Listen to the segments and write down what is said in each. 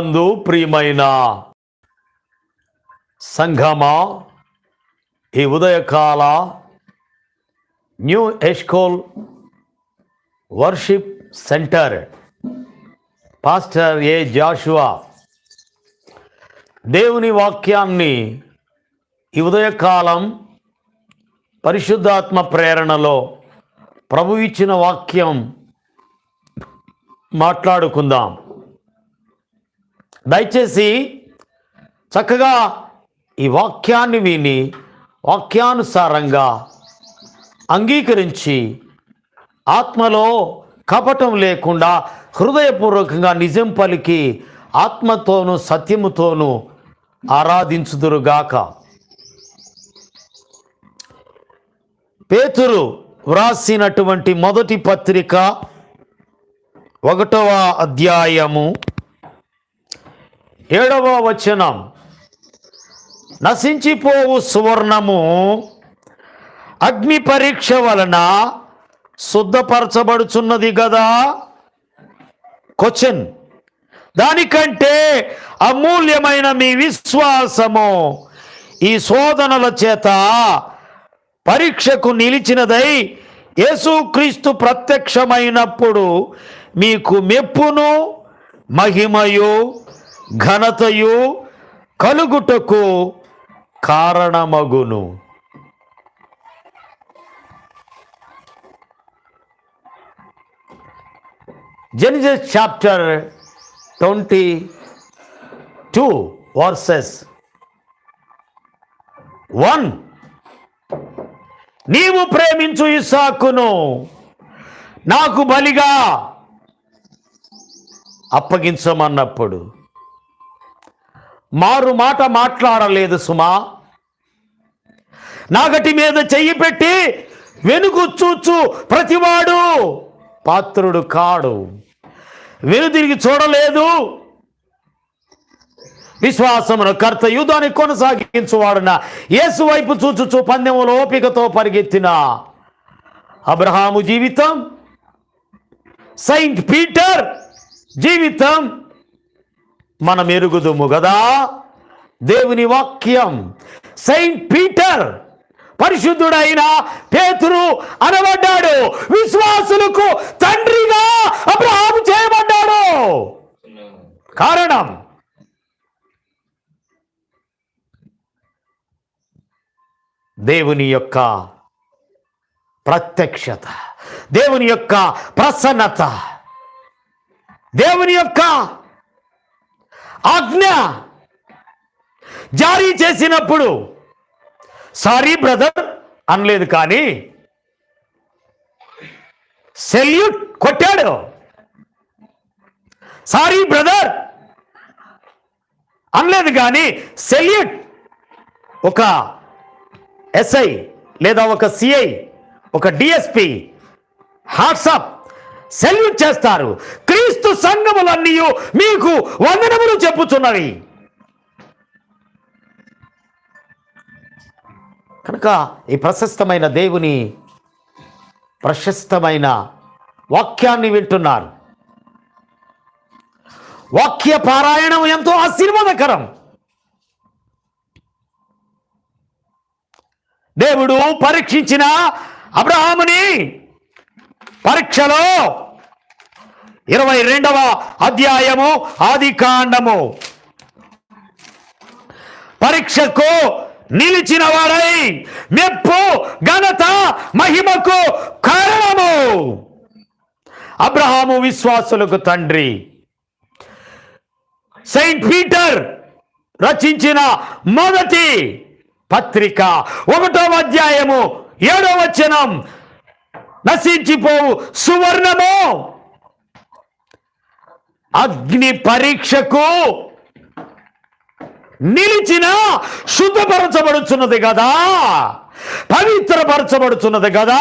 నందు ప్రియమైన సంఘమా ఈ ఉదయకాల new Eshcol worship centre pastor A Joshua దేవుని వాక్యాన్ని ఈ ఉదయకాలం పరిశుద్ధాత్మ ప్రేరణలో ప్రభు ఇచ్చిన వాక్యం మాట్లాడుకుందాం. దయచేసి చక్కగా ఈ వాక్యాన్ని విని వాక్యానుసారంగా అంగీకరించి ఆత్మలో కపటం లేకుండా హృదయపూర్వకంగా నిజం పలికి ఆత్మతోనూ సత్యముతోనూ ఆరాధించుదురుగాక. పేతురు వ్రాసినటువంటి మొదటి పత్రిక ఒకటవ అధ్యాయము ఏడవ వచనం. నశించిపోవు సువర్ణము. అగ్ని పరీక్ష వలన శుద్ధపరచబడుచున్నది కదా క్వశ్చన్ దానికంటే అమూల్యమైన మీ విశ్వాసము ఈ శోధనల చేత పరీక్షకు నిలిచినదై యేసుక్రీస్తు ప్రత్యక్షమైనప్పుడు మీకు మెప్పును మహిమయు ఘనతయు కలుగుటకు కారణమగును. Genesis chapter twenty two verses one నీవు ప్రేమించు ఇసాకును నాకు బలిగా అప్పగించమన్నప్పుడు మారు మాట మాట్లాడలేదు సుమా. నాగటి మీద చెయ్యి పెట్టి వెనుకు చూచు ప్రతివాడు. పాత్రుడు కాడు. వెనుదిరిగి చూడలేదు. విశ్వాసమును కర్తయు దాన్ని కొనసాగించువాడున. యేసు వైపు చూచుచు పందెములో ఓపికతో పరిగెత్తిన. అబ్రహాము జీవితం సెయింట్ పీటర్ జీవితం మనం ఎరుగుదుము కదా దేవుని వాక్యం. సెయింట్ పీటర్ పరిశుద్ధుడైన పేతురు అనబడ్డాడు. విశ్వాసులకు తండ్రిగా అబ్రహాం చేయబడ్డాడు. కారణం? దేవుని యొక్క ప్రత్యక్షత. దేవుని యొక్క ప్రసన్నత. దేవుని యొక్క ఆజ్ఞ జారీ చేసినప్పుడు సారీ బ్రదర్ అనలేదు కానీ సెల్యూట్ కొట్టాడు. సారీ బ్రదర్ అనలేదు కానీ సెల్యూట్ ఒక ఎస్ఐ లేదా ఒక సిఐ ఒక డిఎస్పి హాట్సాప్ సెల్యూట్ చేస్తారు. క్రీస్తు సంఘములన్నీ మీకు వందనములు చెప్పుచున్నవి. కనుక ఈ ప్రశస్తమైన దేవుని ప్రశస్తమైన వాక్యాన్ని వింటున్నారు. వాక్య పారాయణం ఎంతో ఆశీర్వాదకరం. దేవుడు పరీక్షించిన అబ్రహాముని పరీక్షలో ఇరవై రెండవ అధ్యాయము ఆది కాండము. పరీక్షకు నిలిచిన వాడై మెప్పు ఘనత మహిమకు కారణము. అబ్రహాము విశ్వాసులకు తండ్రి. సెయింట్ పీటర్ రచించిన మొదటి పత్రిక ఒకటో అధ్యాయము ఏడో వచనం. నశించిపోవు. సువర్ణము! అగ్ని పరీక్షకు నిలిచిన శుద్ధపరచబడుచున్నది కదా. పవిత్రపరచబడుచున్నది కదా.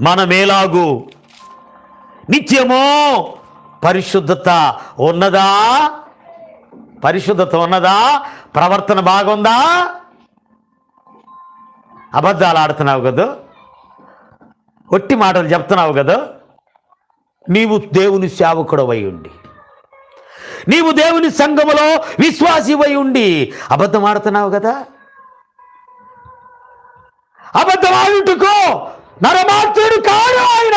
మనమేలాగు నిత్యము! పరిశుద్ధత ఉన్నదా? పరిశుద్ధత ఉన్నదా? ప్రవర్తన బాగుందా? అబద్ధాలు ఆడుతున్నావు కదా? ఒట్టి మాటలు చెప్తున్నావు కదా? నీవు దేవుని సేవకుడవై ఉండి నీవు దేవుని సంఘములో విశ్వాసివై ఉండి అబద్ధం ఆడుతున్నావు కదా? అబద్ధం ఆడుటకు నరమార్తుడు కాడు ఆయన.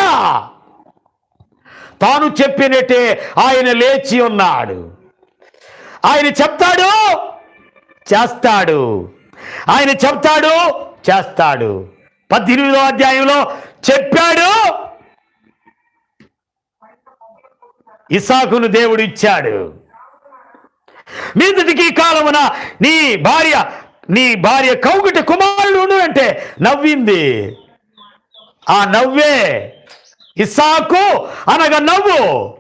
తాను చెప్పినట్టే ఆయన లేచి ఉన్నాడు. ఆయన చెప్తాడు చేస్తాడు. ఆయన చెప్తాడు చేస్తాడు. పద్దెనిమిదో అధ్యాయంలో చెప్పాడు ఇసాకును దేవుడు ఇచ్చాడు. మీదటికి కాలమున నీ భార్య నీ భార్య కౌగుటి కుమారుడు అంటే నవ్వింది. ఆ నవ్వే ఇసాకు అనగా నవ్వు.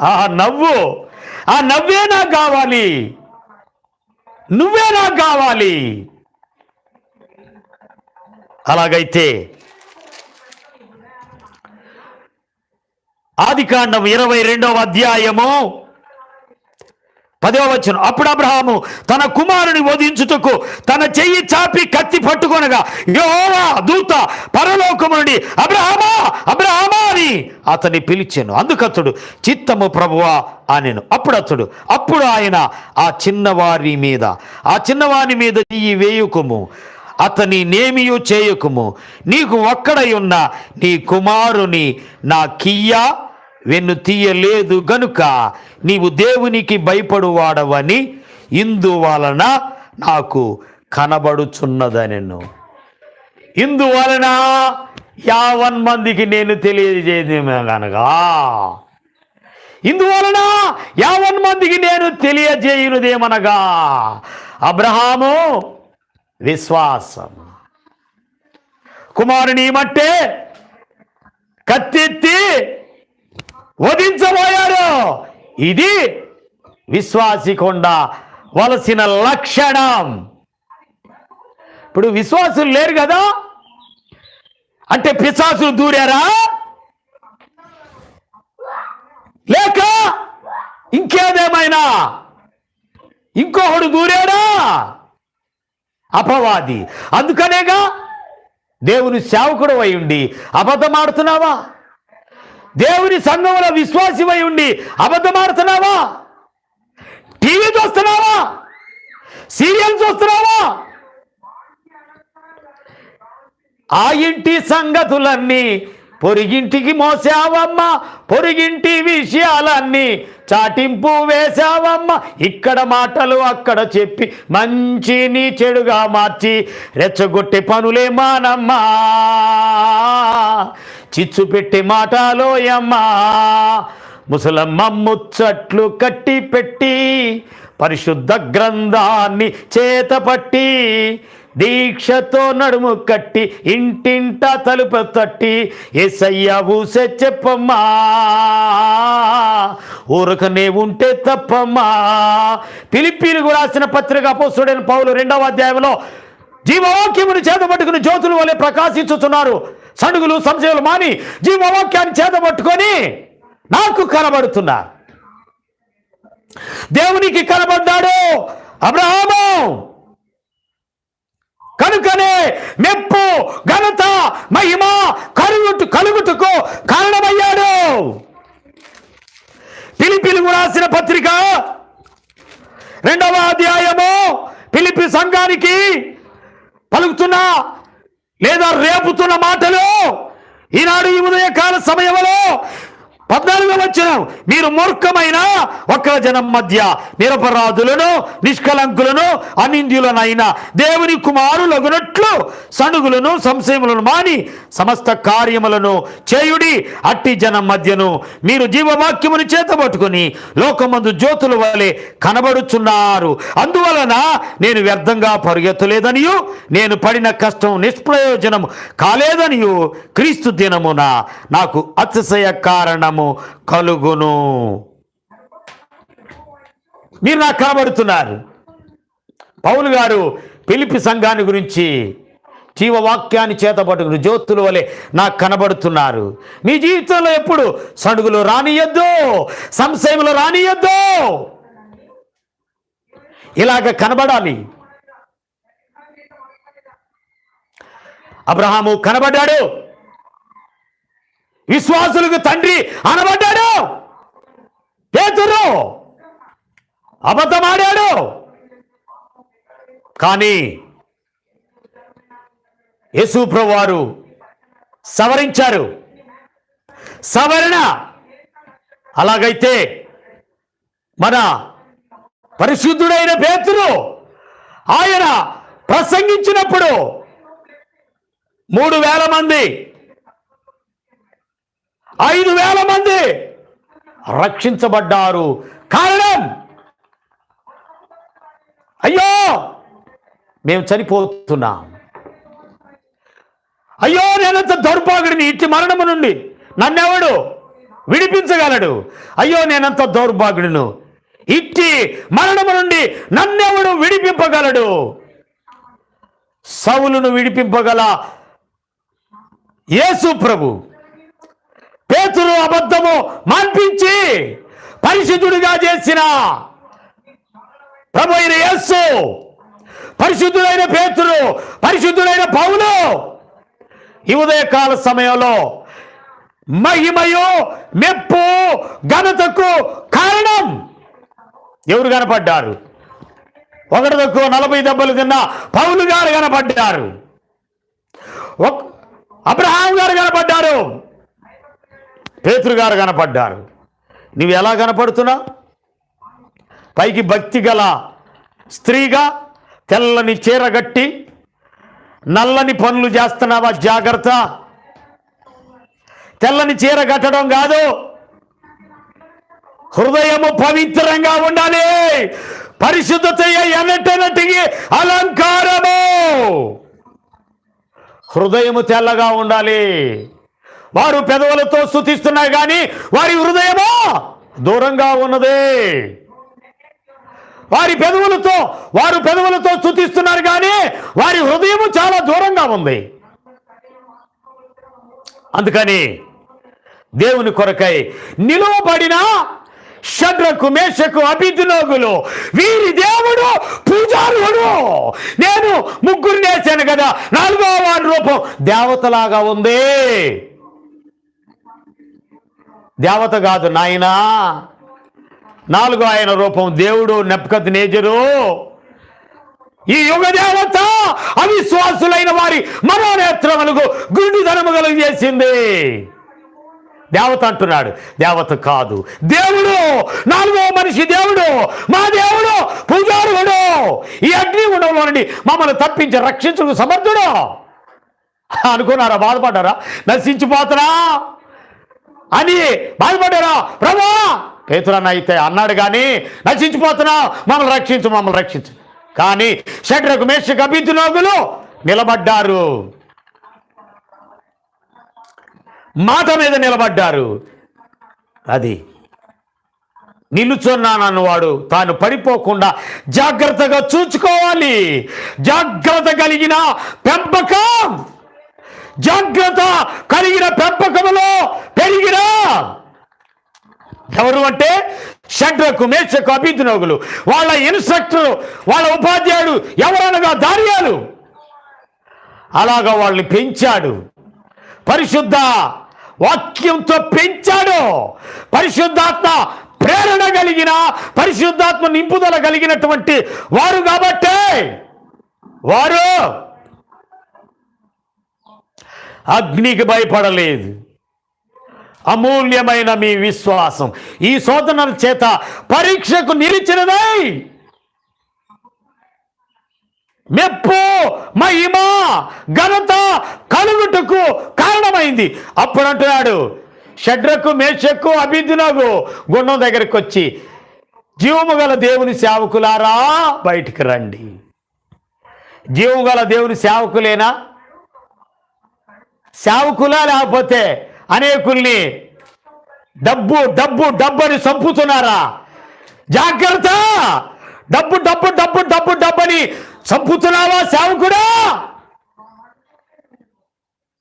ఆ నవ్వు ఆ నవ్వే నాకు కావాలి. నువ్వే నాకు కావాలి. అలాగైతే ఆదికాండం ఇరవై రెండవ అధ్యాయము పదవ వచ్చిన అప్పుడు అబ్రహాము తన కుమారుని వధించుటకు తన చెయ్యి చాపి కత్తి పట్టుకొనగా యెహోవా దూత పరలోకము నుండి అబ్రహామా అబ్రహామా అని అతన్ని పిలిచాను. అందుకతడు చిత్తము ప్రభువా అనేను. అప్పుడు అతడు అప్పుడు ఆయన ఆ చిన్నవారి మీద ఆ చిన్నవాని మీద చెయ్యి వేయుకుము. అతని నేమియు చేయకుము. నీకు ఒక్కడై ఉన్న నీ కుమారుని నా కియ్యా వెన్ను తీయలేదు గనుక నీవు దేవునికి భయపడువాడవని ఇందువలన నాకు కనబడుచున్నదనెను. ఇందువలన యావన్ మందికి నేను తెలియజేది కనుక ఇందువలన యావన్ మందికి నేను తెలియజేయునుదేమనగా. అబ్రహాము విశ్వాసం. కుమారుని మట్టే కత్తెత్తి వధించబోయారు ఇది విశ్వాసికొండ వలసిన లక్షణం. ఇప్పుడు విశ్వాసులు లేరు కదా? అంటే పిశాసులు దూరారా? లేక ఇంకేదేమైనా? ఇంకొకడు దూరాడా? అపవాది. అందుకనేగా దేవుని సేవకుడు అయి ఉండి అబద్ధమాడుతున్నావా? దేవుని సంఘంలో విశ్వాసమై ఉండి అబద్ధమాడుతున్నావా? టీవీ చూస్తున్నావా? సీరియల్ చూస్తున్నావా? ఆ ఇంటి సంగతులన్నీ పొరిగింటికి మోసావమ్మ పొరిగింటి విషయాలన్నీ చాటింపు వేశావమ్మ. ఇక్కడ మాటలు అక్కడ చెప్పి మంచిని చెడుగా మార్చి రెచ్చగొట్టే పనులే మానమ్మా. చిచ్చు పెట్టి మాటలోయమ్మా ముసలమ్మ ముచ్చట్లు కట్టి పెట్టి పరిశుద్ధ గ్రంథాన్ని చేతపట్టి దీక్షతో నడుము కట్టి ఇంటింట తలుపు తట్టి ఎసయ్య ఊసే చెప్పమ్మా. ఊరకనే ఉంటే తప్పమ్మా. పిలిపిలుగు రాసిన పత్రిక అపోస్తుడైన పౌలు రెండవ అధ్యాయంలో జీవవాక్యమును చేతపట్టుకుని జ్యోతులు వలె ప్రకాశించుతున్నారు సడుగులు సంశయాలు మాని జీవవాక్యాన్ని చేతబట్టుకొని నాకు కనబడుతున్నారు దేవునికి కనబడ్డాడు అబ్రహాము. కనుకనే మెప్పు ఘనత మహిమ కలుగుటు కలుగుటకు కారణమయ్యాడు. పిలిపిలుగు రాసిన పత్రిక రెండవ అధ్యాయము పిలిపి సంఘానికి పలుకుతున్న లేదా రేపుతున్న మాటలు ఈనాడు ఈ ఉదయకాల సమయంలో పద్నాలుగో వచ్చిన మీరు మూర్ఖమైన ఒక్క జనం మధ్య నిరపరాధులను నిష్కలంకులను అనింద్యులనైన దేవుని కుమారులగునట్లు సణుగులను సంశయములను మాని సమస్త కార్యములను చేయుడి అట్టి జనం మధ్యను మీరు జీవవాక్యమును చేతబట్టుకుని లోకమందు జ్యోతుల వలె కనబడుచున్నారు. అందువలన నేను వ్యర్థంగా పరుగెత్తలేదనియు నేను పడిన కష్టం నిష్ప్రయోజనం కాలేదనియు క్రీస్తు దినమున నాకు అతిశయ కారణము కలుగును. మీరు నాకు కనబడుతున్నారు. పౌలు గారు పిలిపి సంఘాన్ని గురించి జీవవాక్యాన్ని చేతబట్టుకుని జ్యోతుల వలె నాకు కనబడుతున్నారు. మీ జీవితంలో ఎప్పుడు సడుగులు రానియద్దు సంశయములు రానియద్దు. ఇలాగ కనబడాలి. అబ్రహాము కనబడ్డాడు. విశ్వాసులకు తండ్రి అనబడ్డాడు. పేతురు అబద్ధమాడాడు. కానీ యేసు వారు సవరించారు. సవరణ అలాగైతే మన పరిశుద్ధుడైన పేతురు ఆయన ప్రసంగించినప్పుడు మూడు వేల మంది ఐదు వేల మంది రక్షించబడ్డారు. కారణం? అయ్యో! మేము చనిపోతున్నాం. అయ్యో నేనంత దౌర్భాగ్యుడిని. ఇట్టి మరణము నుండి నన్నెవడు విడిపించగలడు? అయ్యో నేనంత దౌర్భాగ్యుడును. ఇట్టి మరణము నుండి నన్నెవడు విడిపింపగలడు? సవులను విడిపింపగల యేసు ప్రభు. పేతురు అబద్ధము మాన్పించి పరిశుద్ధుడిగా చేసిన ప్రభు అయిన యస్సు పరిశుద్ధుడైన పేతురు పరిశుద్ధుడైన పౌలు ఈ ఉదయకాల సమయంలో మహిమయు మెప్పు ఘనతకు కారణం. ఎవరు కనపడ్డారు? ఒకటి తక్కువ నలభై దెబ్బలు తిన్న పౌలు గారు కనపడ్డారు. అబ్రహాం గారు కనపడ్డారు. పేతురుగారు కనపడ్డారు. నువ్వు ఎలా కనపడుతున్నావు? పైకి భక్తి గల స్త్రీగా తెల్లని చీర కట్టి నల్లని పనులు చేస్తున్నావా? జాగ్రత్త. తెల్లని చీర కట్టడం కాదు. హృదయము పవిత్రంగా ఉండాలి. పరిశుద్ధత ఎన్నటనటికి అలంకారము. హృదయము తెల్లగా ఉండాలి. వారు పెదవులతో స్థుతిస్తున్నారు కానీ వారి హృదయము దూరంగా ఉన్నది. వారి పెదవులతో వారు పెదవులతో స్థుతిస్తున్నారు కానీ వారి హృదయము చాలా దూరంగా ఉంది. అందుకని దేవుని కొరకై నిలువబడిన షడ్రకు మేషకు అభిద్రోగులు వీరి దేవుడు పూజారుడు. నేను ముగ్గురు నేసాను కదా నాలుగో వాడి రూపం దేవతలాగా ఉంది. దేవత కాదు నాయనా. నాలుగో ఆయన రూపం దేవుడు నెప్కత్ నేజరు ఈ యుగ దేవత అవిశ్వాసులైన వారి మనోనేత్రములకు గుండు ధనము చేసింది దేవత అంటున్నాడు దేవత కాదు. దేవుడు నాలుగో మనిషి దేవుడు మా దేవుడు పూజారుడు. ఈ అగ్ని గుండంలో నుండి మమ్మల్ని తప్పించి రక్షించుకు సమర్థుడు. అనుకున్నారా బాధపడ్డారా? నశించిపోతారా అని బాధపడ్డారా ప్రభా! పేతురన్న అయితే అన్నాడు కానీ నశించిపోతున్నా మమ్మల్ని రక్షించు మమ్మల్ని రక్షించు. కానీ షడ్రకు మేషకు అభిద్రోగులు నిలబడ్డారు. మాట మీద నిలబడ్డారు. అది నిలుచున్నానన్న వాడు. తాను పడిపోకుండా జాగ్రత్తగా చూసుకోవాలి జాగ్రత్త కలిగిన పెంపకం. జాగ్రత్త కలిగిన పెంపకములో పెరిగిన. ఎవరు అంటే షడ్రకు మేషకు అభిజ్ఞోగులు వాళ్ళ ఇన్స్ట్రక్టర్ వాళ్ళ ఉపాధ్యాయుడు ఎవరనగా దారియాలు అలాగా వాళ్ళని పెంచాడు. పరిశుద్ధ వాక్యంతో పెంచాడు. పరిశుద్ధాత్మ ప్రేరణ కలిగిన పరిశుద్ధాత్మ నింపుదల కలిగినటువంటి వారు కాబట్టే వారు అగ్నికి భయపడలేదు. అమూల్యమైన మీ విశ్వాసం. ఈ శోధనల చేత పరీక్షకు నిలిచినదై. మెప్పు మహిమ ఘనత కలుగుటకు కారణమైంది. అప్పుడు అంటున్నాడు షడ్రకు మేషక్కు అభిద్దునగు గుండం దగ్గరికి వచ్చి జీవము గల దేవుని సేవకులారా బయటికి రండి. జీవము గల దేవుని సేవకులేనా? సేవకులా లేకపోతే అనేకుల్ని డబ్బు డబ్బు డబ్బు అని చంపుతున్నారా జాగ్రత్త! డబ్బు డబ్బు డబ్బు డబ్బు డబ్బు అని చంపుతున్నావా సేవకుడా?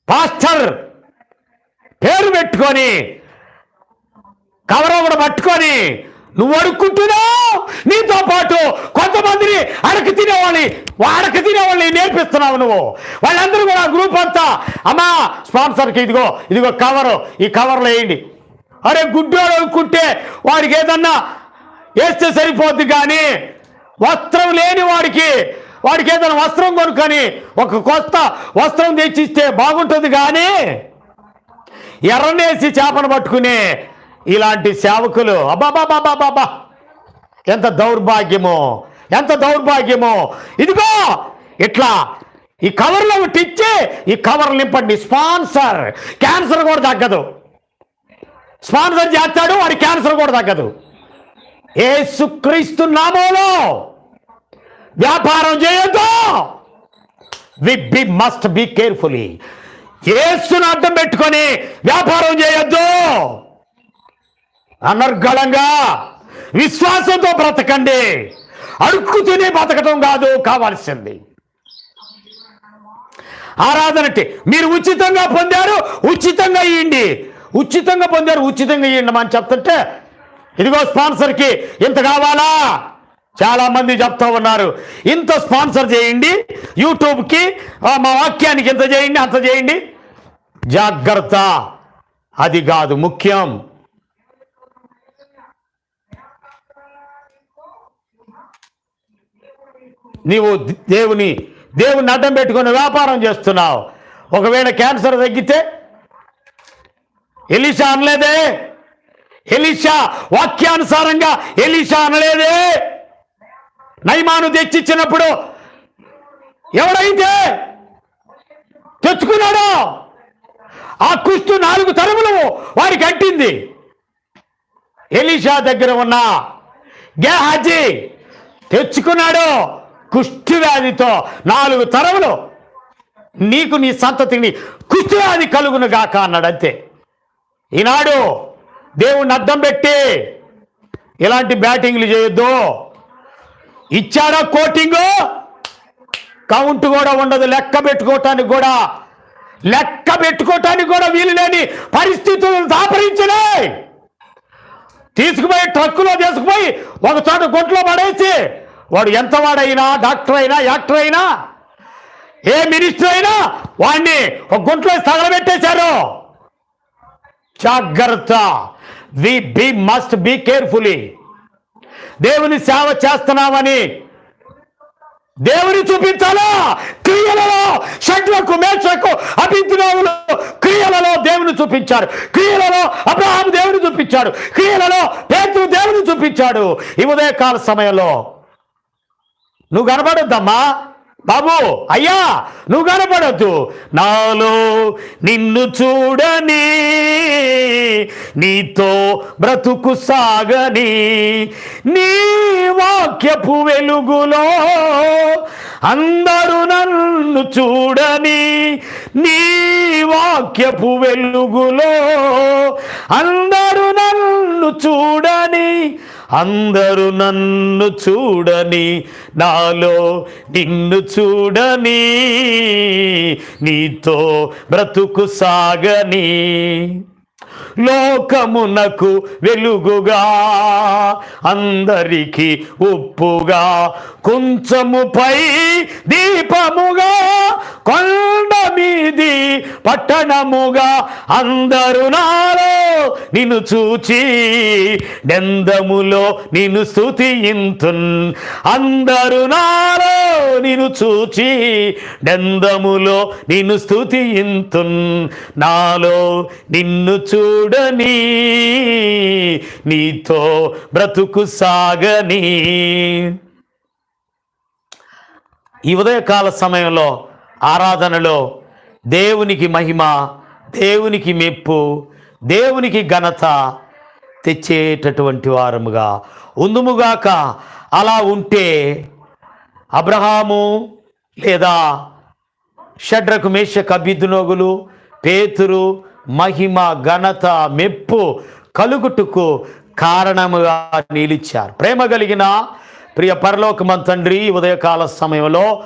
పాస్టర్ పేరు పెట్టుకొని కవర్ ఒకటి పట్టుకొని నువ్వు అడుక్కుంటున్నావు? నీతో పాటు కొంతమందిని అడక తినేవాళ్ళని వాడక తినేవాళ్ళని నేర్పిస్తున్నావు నువ్వు. వాళ్ళందరూ కూడా గ్రూప్ అంతా అమ్మా స్పాన్సర్కి ఇదిగో ఇదిగో కవరు ఈ కవర్లో వేయండి. అరే గుడ్డోడు అనుకుంటే వాడికి ఏదన్నా వేస్తే సరిపోద్ది కానీ వస్త్రం లేని వాడికి వాడికి ఏదైనా వస్త్రం కొనుక్కొని ఒక కొత్త వస్త్రం తెచ్చిస్తే బాగుంటుంది కానీ ఎర్రనేసి చేపను పట్టుకునే ఇలాంటి సేవకులు అబాబాబాబాబా ఎంత దౌర్భాగ్యమో ఎంత దౌర్భాగ్యమో. ఇదిగో ఇట్లా ఈ కవర్లో ఒకటి ఇచ్చి ఈ కవర్ నింపండి. స్పాన్సర్. క్యాన్సర్ కూడా తగ్గదు. స్పాన్సర్ చేస్తాడు వాడి క్యాన్సర్ కూడా తగ్గదు. ఏసుక్రీస్తు నామంలో వ్యాపారం చేయొద్దు. We be must be carefully. ఏసును అడ్డం పెట్టుకొని వ్యాపారం చేయొద్దు. అనర్గళంగా విశ్వాసంతో బ్రతకండి. అడుక్కు తిని బ్రతకటం కాదు కావాల్సింది. ఆరాధన అంటే మీరు ఉచితంగా పొందారు ఉచితంగా ఇవ్వండి ఉచితంగా పొందారు ఉచితంగా ఇవ్వండి మనం చెప్తుంటే ఇదిగో స్పాన్సర్కి ఇంత కావాలా? చాలామంది చెప్తూ చెప్తా ఉన్నారు ఇంత స్పాన్సర్ చేయండి యూట్యూబ్కి మా వాక్యానికి ఇంత చేయండి అంత చేయండి. జాగ్రత్త అది కాదు ముఖ్యం. నీవు దేవుని దేవుని అడ్డం పెట్టుకొని వ్యాపారం చేస్తున్నావు. ఒకవేళ క్యాన్సర్ తగ్గితే ఎలిషా అనలేదే. ఎలిషా వాక్యానుసారంగా ఎలిషా అనలేదే. నైమాను తెచ్చిచ్చినప్పుడు ఎవడైతే తెచ్చుకున్నాడో ఆ కుస్తు నాలుగు తరములు వారికి అంటింది. ఎలీషా దగ్గర ఉన్న గేహాజీ తెచ్చుకున్నాడు. కుష్టి వ్యాధితో నాలుగు తరములు నీకు నీ సంతతిని కుష్టి వ్యాధి కలుగును గాక అన్నాడు అంతే ఈనాడు దేవుణ్ణి అడ్డం పెట్టి ఇలాంటి బ్యాటింగ్లు చేయొద్దు. ఇచ్చాడా కోటింగు? కౌంట్ కూడా ఉండదు. లెక్క పెట్టుకోవటానికి కూడా లెక్క పెట్టుకోవటానికి కూడా వీలు లేని పరిస్థితులు దాపరించినాయి. తీసుకుపోయి ట్రక్కులో తీసుకుపోయి ఒక చోట గుంట్లో పడేసి వాడు ఎంత వాడైనా డాక్టర్ అయినా యాక్టర్ అయినా ఏ మినిస్టర్ అయినా వాడిని ఒక గుంట్లో తగలబెట్టేశారు. జాగ్రత్త. We be must be carefully. దేవుని సేవ చేస్తున్నామని దేవుని చూపించాలా? క్రియలలో షడ్లకు మేషకు అభిజ్ఞావులు క్రియలలో దేవుని చూపించాడు. క్రియలలో అబ్రహాం దేవుని చూపించాడు. క్రియలలో పేతు దేవుని చూపించాడు. ఈ ఉదయకాల సమయంలో నువ్వు కనపడొద్దమ్మా. బాబు అయ్యా నువ్వు కనపడద్దు. నాలో నిన్ను చూడని నీతో బ్రతుకు సాగని నీ వాక్యపు వెలుగులో అందరూ నన్ను చూడని నీ వాక్యపు వెలుగులో అందరూ నన్ను చూడని అందరూ నన్ను చూడని నాలో నిన్ను చూడని నీతో బ్రతుకు సాగని. లోకమునకు వెలుగుగా అందరికీ ఉప్పుగా కుంచముపై దీపముగా కొండ మీది పట్టణముగా అందరు నాలో నిన్ను చూచి డెందములో నిన్ను స్థుతియింతున్ అందరు నాలో నిన్ను చూచి డెందములో నిన్ను స్థుతియింతున్ నాలో నిన్ను చూడని నీతో బ్రతుకు సాగని. ఈ ఉదయకాల సమయంలో ఆరాధనలో దేవునికి మహిమ దేవునికి మెప్పు దేవునికి ఘనత తెచ్చేటటువంటి వారముగా. ఉందుముగాక అలా ఉంటే అబ్రహాము లేదా షడ్రకు మేషకు అభిద్నోగులు పేతురు మహిమ ఘనత మెప్పు కలుగుటకు కారణముగా నిలిచారు. ప్రేమ కలిగిన ప్రియ పరలోకమన్ తండ్రి ఉదయకాల సమయంలో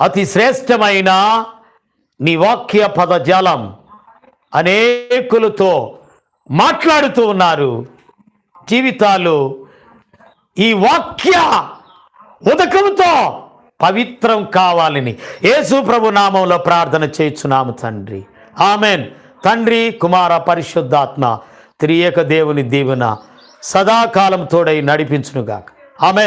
అతి శ్రేష్టమైన నీ వాక్య పదజాలం అనేకులతో మాట్లాడుతూ ఉన్నారు. జీవితాలు ఈ వాక్య ఉదకంతో పవిత్రం కావాలని యేసు ప్రభు నామంలో ప్రార్థన చేయుచున్నాము తండ్రి. ఆమెన్. తండ్రి కుమార పరిశుద్ధాత్మ త్రియేక దేవుని దీవెన సదాకాలం తోడై నడిపించునుగాక. ఆమెన్